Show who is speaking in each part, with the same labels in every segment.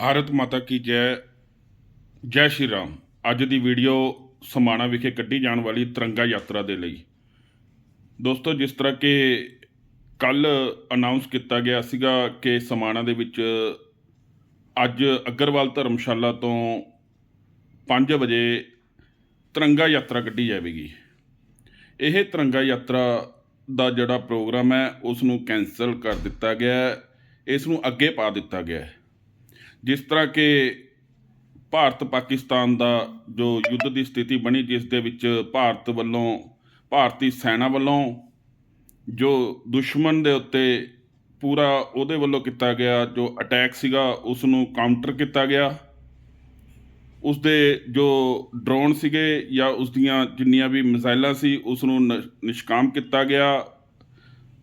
Speaker 1: ਭਾਰਤ ਮਾਤਾ ਕੀ ਜੈ ਜੈ ਸ਼੍ਰੀ ਰਾਮ। ਅੱਜ ਦੀ ਵੀਡੀਓ ਸਮਾਣਾ ਵਿਖੇ ਕੱਢੀ ਜਾਣ ਵਾਲੀ ਤਿਰੰਗਾ ਯਾਤਰਾ ਦੇ ਲਈ। ਦੋਸਤੋ, ਜਿਸ ਤਰ੍ਹਾਂ ਕਿ ਕੱਲ ਅਨਾਉਂਸ ਕੀਤਾ ਗਿਆ ਸੀਗਾ ਕਿ ਸਮਾਣਾ ਦੇ ਵਿੱਚ ਅੱਜ ਅਗਰਵਾਲ ਧਰਮਸ਼ਾਲਾ ਤੋਂ 5 ਵਜੇ ਤਿਰੰਗਾ ਯਾਤਰਾ ਕੱਢੀ ਜਾਵੇਗੀ। ਇਹ ਤਿਰੰਗਾ ਯਾਤਰਾ ਦਾ ਜਿਹੜਾ ਪ੍ਰੋਗਰਾਮ ਹੈ ਉਸ ਨੂੰ ਕੈਨਸਲ ਕਰ ਦਿੱਤਾ ਗਿਆ ਹੈ। ਇਸ ਨੂੰ ਅੱਗੇ ਪਾ ਦਿੱਤਾ ਗਿਆ ਹੈ। ਜਿਸ ਤਰ੍ਹਾਂ ਕਿ ਭਾਰਤ ਪਾਕਿਸਤਾਨ ਦਾ ਜੋ ਯੁੱਧ ਦੀ ਸਥਿਤੀ ਬਣੀ, ਜਿਸ ਦੇ ਵਿੱਚ ਭਾਰਤ ਵੱਲੋਂ, ਭਾਰਤੀ ਸੈਨਾ ਵੱਲੋਂ ਜੋ ਦੁਸ਼ਮਣ ਦੇ ਉੱਤੇ ਪੂਰਾ ਉਹਦੇ ਵੱਲੋਂ ਕੀਤਾ ਗਿਆ, ਜੋ ਅਟੈਕ ਸੀਗਾ ਉਸ ਨੂੰ ਕਾਊਂਟਰ ਕੀਤਾ ਗਿਆ। ਉਸ ਦੇ ਜੋ ਡਰੋਨ ਸੀਗੇ ਜਾਂ ਉਸ ਦੀਆਂ ਜਿੰਨੀਆਂ ਵੀ ਮਿਜ਼ਾਈਲਾਂ ਸੀ ਉਸ ਨੂੰ ਨ- ਨਿਸ਼ਕਾਮ ਕੀਤਾ ਗਿਆ।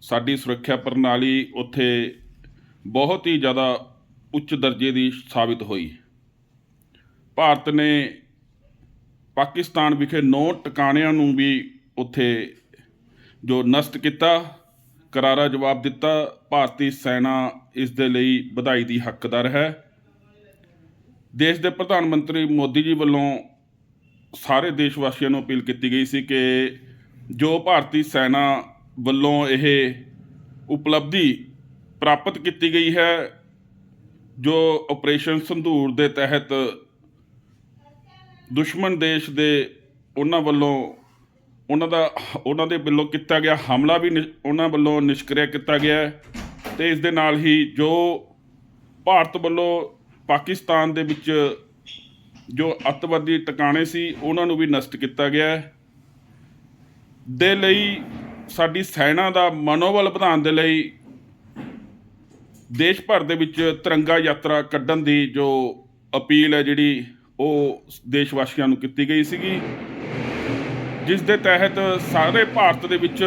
Speaker 1: ਸਾਡੀ ਸੁਰੱਖਿਆ ਪ੍ਰਣਾਲੀ ਉੱਥੇ ਬਹੁਤ ਹੀ ਜ਼ਿਆਦਾ ਉੱਚ ਦਰਜੇ ਦੀ ਸਾਬਿਤ ਹੋਈ। ਭਾਰਤ ਨੇ ਪਾਕਿਸਤਾਨ ਵਿਖੇ ਨੌ ਟਿਕਾਣਿਆਂ ਨੂੰ ਵੀ ਉੱਥੇ ਜੋ ਨਸ਼ਟ ਕੀਤਾ, ਕਰਾਰਾ ਜਵਾਬ ਦਿੱਤਾ। ਭਾਰਤੀ ਸੈਨਾ ਇਸ ਦੇ ਲਈ ਵਧਾਈ ਦੀ ਹੱਕਦਾਰ ਹੈ। ਦੇਸ਼ ਦੇ ਪ੍ਰਧਾਨ ਮੰਤਰੀ ਮੋਦੀ ਜੀ ਵੱਲੋਂ ਸਾਰੇ ਦੇਸ਼ ਵਾਸੀਆਂ ਨੂੰ ਅਪੀਲ ਕੀਤੀ ਗਈ ਸੀ ਕਿ ਜੋ ਭਾਰਤੀ ਸੈਨਾ ਵੱਲੋਂ ਇਹ ਉਪਲਬਧੀ ਪ੍ਰਾਪਤ ਕੀਤੀ ਗਈ ਹੈ ਜੋ ਆਪਰੇਸ਼ਨ ਸੰਧੂਰ ਦੇ ਤਹਿਤ ਦੁਸ਼ਮਣ ਦੇਸ਼ ਦੇ ਉਹਨਾਂ ਵੱਲੋਂ ਉਹਨਾਂ ਦਾ, ਉਹਨਾਂ ਦੇ ਵੱਲੋਂ ਕੀਤਾ ਗਿਆ ਹਮਲਾ ਵੀ ਨਿ- ਉਹਨਾਂ ਵੱਲੋਂ ਨਿਸ਼ਕਿਰਿਆ ਕੀਤਾ ਗਿਆ ਹੈ ਤੇ ਇਸ ਦੇ ਨਾਲ ਹੀ ਜੋ ਭਾਰਤ ਵੱਲੋਂ ਪਾਕਿਸਤਾਨ ਦੇ ਵਿੱਚ ਜੋ ਅੱਤਵਾਦੀ ਟਿਕਾਣੇ ਸੀ, ਉਹਨਾਂ ਨੂੰ ਵੀ ਨਸ਼ਟ ਕੀਤਾ ਗਿਆ ਦੇ ਲਈ ਸਾਡੀ ਸੈਨਾ ਦਾ ਮਨੋਬਲ ਵਧਾਉਣ ਦੇ ਲਈ ਦੇਸ਼ ਭਰ ਦੇ ਵਿੱਚ ਤਿਰੰਗਾ ਯਾਤਰਾ ਕੱਢਣ ਦੀ ਜੋ ਅਪੀਲ ਹੈ ਜਿਹੜੀ ਉਹ ਦੇਸ਼ ਵਾਸੀਆਂ ਨੂੰ ਕੀਤੀ ਗਈ ਸੀਗੀ, ਜਿਸ ਦੇ ਤਹਿਤ ਸਾਰੇ ਭਾਰਤ ਦੇ ਵਿੱਚ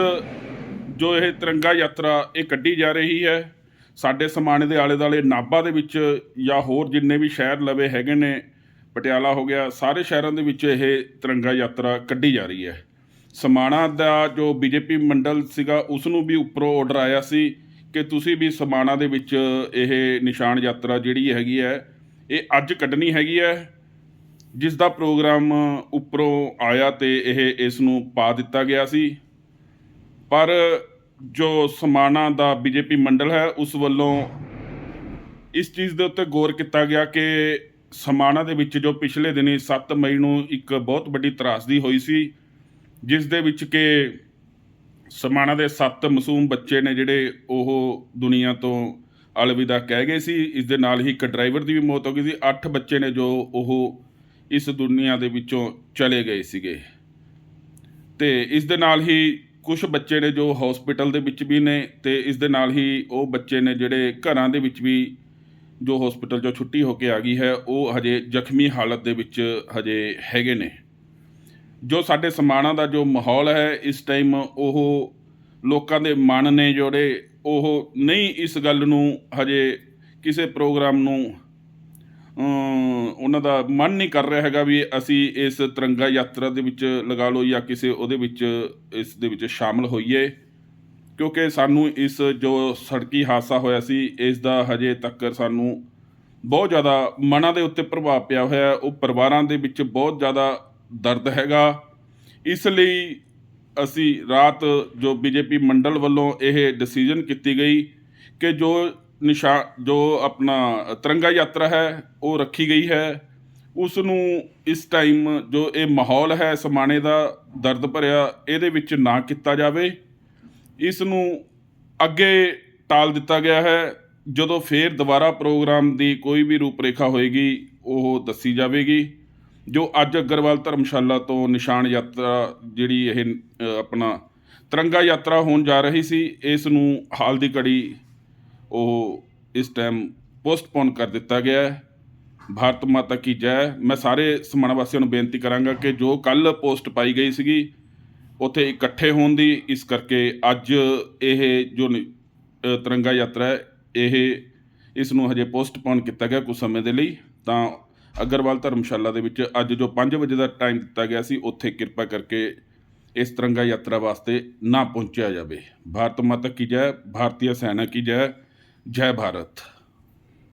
Speaker 1: ਜੋ ਇਹ ਤਿਰੰਗਾ ਯਾਤਰਾ ਇਹ ਕੱਢੀ ਜਾ ਰਹੀ ਹੈ, ਸਾਡੇ ਸਮਾਣੇ ਦੇ ਆਲੇ ਦੁਆਲੇ ਨਾਭਾ ਦੇ ਵਿੱਚ ਜਾਂ ਹੋਰ ਜਿੰਨੇ ਵੀ ਸ਼ਹਿਰ ਲਵੇ ਹੈਗੇ ਨੇ, ਪਟਿਆਲਾ ਹੋ ਗਿਆ, ਸਾਰੇ ਸ਼ਹਿਰਾਂ ਦੇ ਵਿੱਚ ਇਹ ਤਿਰੰਗਾ ਯਾਤਰਾ ਕੱਢੀ ਜਾ ਰਹੀ ਹੈ। ਸਮਾਣਾ ਦਾ ਜੋ ਬੀਜੇਪੀ ਮੰਡਲ ਸੀਗਾ ਉਸ ਨੂੰ ਵੀ ਉੱਪਰੋਂ ਆਰਡਰ ਆਇਆ ਸੀ ਕਿ ਤੁਸੀਂ ਵੀ ਸਮਾਣਾ ਦੇ ਵਿੱਚ ਇਹ ਨਿਸ਼ਾਨ ਯਾਤਰਾ ਜਿਹੜੀ ਹੈਗੀ ਹੈ, ਇਹ ਅੱਜ ਕੱਢਣੀ ਹੈਗੀ ਹੈ, ਜਿਸ ਦਾ ਪ੍ਰੋਗਰਾਮ ਉੱਪਰੋਂ ਆਇਆ ਤੇ ਇਹ ਇਸ ਨੂੰ ਪਾ ਦਿੱਤਾ ਗਿਆ ਸੀ। ਪਰ ਜੋ ਸਮਾਣਾ ਦਾ ਬੀਜੇਪੀ ਮੰਡਲ ਹੈ, ਉਸ ਵੱਲੋਂ ਇਸ ਚੀਜ਼ ਦੇ ਉੱਤੇ ਗੌਰ ਕੀਤਾ ਗਿਆ ਕਿ ਸਮਾਣਾ ਦੇ ਵਿੱਚ ਜੋ ਪਿਛਲੇ ਦਿਨੀ 7 ਮਈ ਨੂੰ ਇੱਕ ਬਹੁਤ ਵੱਡੀ ਤਰਾਸਦੀ ਹੋਈ ਸੀ, ਜਿਸ ਦੇ ਵਿੱਚ ਕਿ ਸਮਾਣਾ ਦੇ 7 ਮਾਸੂਮ ਬੱਚੇ ਨੇ ਜਿਹੜੇ ਉਹ ਦੁਨੀਆ ਤੋਂ ਅਲਵਿਦਾ ਕਹਿ ਗਏ ਸੀ। ਇਸ ਦੇ ਨਾਲ ਹੀ ਇੱਕ ਡਰਾਈਵਰ ਦੀ ਵੀ ਮੌਤ ਹੋ ਗਈ ਸੀ। 8 ਬੱਚੇ ਨੇ ਜੋ ਉਹ ਇਸ ਦੁਨੀਆ ਦੇ ਵਿੱਚੋਂ ਚਲੇ ਗਏ ਸੀਗੇ। ਤੇ ਇਸ ਦੇ ਨਾਲ ਹੀ ਕੁਝ ਬੱਚੇ ਨੇ ਜੋ ਹਸਪੀਟਲ ਦੇ ਵਿੱਚ ਵੀ ਨੇ ਤੇ ਇਸ ਦੇ ਨਾਲ ਹੀ ਉਹ ਬੱਚੇ ਨੇ ਜਿਹੜੇ ਘਰਾਂ ਦੇ ਵਿੱਚ ਵੀ ਜੋ ਹਸਪੀਟਲ ਚੋਂ ਛੁੱਟੀ ਹੋ ਕੇ ਆ ਗਈ ਹੈ, ਉਹ ਹਜੇ ਜ਼ਖਮੀ ਹਾਲਤ ਦੇ ਵਿੱਚ ਹਜੇ ਹੈਗੇ ਨੇ। ਜੋ ਸਾਡੇ ਸਮਾਣਾ ਦਾ ਜੋ ਮਾਹੌਲ ਹੈ ਇਸ ਟਾਈਮ ਉਹ ਲੋਕਾਂ ਦੇ ਮਨ ਨੇ ਜਿਹੜੇ ਉਹ ਨਹੀਂ ਇਸ ਗੱਲ ਨੂੰ ਹਜੇ ਕਿਸੇ ਪ੍ਰੋਗਰਾਮ ਨੂੰ ਉਹਨਾਂ ਦਾ ਮਨ ਨਹੀਂ ਕਰ ਰਿਹਾ ਹੈਗਾ ਵੀ ਅਸੀਂ ਇਸ ਤਿਰੰਗਾ ਯਾਤਰਾ ਦੇ ਵਿੱਚ ਲਗਾ ਲਓ ਜਾਂ ਕਿਸੇ ਉਹਦੇ ਵਿੱਚ ਇਸ ਦੇ ਵਿੱਚ ਸ਼ਾਮਲ ਹੋਈਏ। ਕਿਉਂਕਿ ਸਾਨੂੰ ਇਸ ਜੋ ਸੜਕੀ ਹਾਦਸਾ ਹੋਇਆ ਸੀ, ਇਸ ਦਾ ਹਜੇ ਤੱਕ ਸਾਨੂੰ ਬਹੁਤ ਜ਼ਿਆਦਾ ਮਨਾਂ ਦੇ ਉੱਤੇ ਪ੍ਰਭਾਵ ਪਿਆ ਹੋਇਆ, ਉਹ ਪਰਿਵਾਰਾਂ ਦੇ ਵਿੱਚ ਬਹੁਤ ਜ਼ਿਆਦਾ ਦਰਦ ਹੈਗਾ। ਇਸ ਲਈ ਅਸੀਂ ਰਾਤ ਜੋ ਬੀਜੇਪੀ ਮੰਡਲ ਵੱਲੋਂ ਇਹ ਡਿਸੀਜਨ ਕੀਤੀ ਗਈ ਕਿ ਜੋ ਨਿਸ਼ਾ, ਜੋ ਆਪਣਾ ਤਿਰੰਗਾ ਯਾਤਰਾ ਹੈ, ਉਹ ਰੱਖੀ ਗਈ ਹੈ। ਉਸ ਨੂੰ ਇਸ ਟਾਈਮ ਜੋ ਇਹ ਮਾਹੌਲ ਹੈ ਸਮਾਣੇ ਦਾ ਦਰਦ ਭਰਿਆ, ਇਹਦੇ ਵਿੱਚ ਨਾ ਕੀਤਾ ਜਾਵੇ। ਇਸ ਨੂੰ ਅੱਗੇ ਟਾਲ ਦਿੱਤਾ ਗਿਆ ਹੈ। ਜਦੋਂ ਫੇਰ ਦੁਬਾਰਾ ਪ੍ਰੋਗਰਾਮ ਦੀ ਕੋਈ ਵੀ ਰੂਪਰੇਖਾ ਹੋਏਗੀ, ਉਹ ਦੱਸੀ ਜਾਵੇਗੀ। ਜੋ ਅੱਜ ਅਗਰਵਾਲ ਧਰਮਸ਼ਾਲਾ ਤੋਂ ਨਿਸ਼ਾਨ ਯਾਤਰਾ ਜਿਹੜੀ ਇਹ ਆਪਣਾ ਤਿਰੰਗਾ ਯਾਤਰਾ ਹੋਣ ਜਾ ਰਹੀ ਸੀ, ਇਸ ਨੂੰ ਹਾਲ ਦੀ ਘੜੀ ਉਹ ਇਸ ਟਾਈਮ ਪੋਸਟਪੋਨ ਕਰ ਦਿੱਤਾ ਗਿਆ ਹੈ। ਭਾਰਤ ਮਾਤਾ ਕੀ ਜੈ। ਮੈਂ ਸਾਰੇ ਸਮਾਣਾ ਵਾਸੀਆਂ ਨੂੰ ਬੇਨਤੀ ਕਰਾਂਗਾ ਕਿ ਜੋ ਕੱਲ ਪੋਸਟ ਪਾਈ ਗਈ ਸੀਗੀ, ਉੱਥੇ ਇਕੱਠੇ ਹੋਣ ਦੀ, ਇਸ ਕਰਕੇ ਅੱਜ ਇਹ ਜੋ ਨ- ਤਿਰੰਗਾ ਯਾਤਰਾ ਹੈ, ਇਹ ਇਸ ਨੂੰ ਹਜੇ ਪੋਸਟਪੋਨ ਕੀਤਾ ਗਿਆ ਕੁਝ ਸਮੇਂ ਦੇ ਲਈ। ਤਾਂ ਅਗਰਵਾਲ ਧਰਮਸ਼ਾਲਾ ਦੇ ਵਿੱਚ ਅੱਜ ਜੋ 5 ਵਜੇ ਦਾ ਟਾਈਮ ਦਿੱਤਾ ਗਿਆ ਸੀ, ਉੱਥੇ ਕਿਰਪਾ ਕਰਕੇ ਇਸ ਤਿਰੰਗਾ ਯਾਤਰਾ ਵਾਸਤੇ ਨਾ ਪਹੁੰਚਿਆ ਜਾਵੇ। ਭਾਰਤ ਮਾਤਾ ਕੀ ਜੈ ਭਾਰਤੀ ਸੈਨਾ ਕੀ ਜੈ ਜੈ ਭਾਰਤ।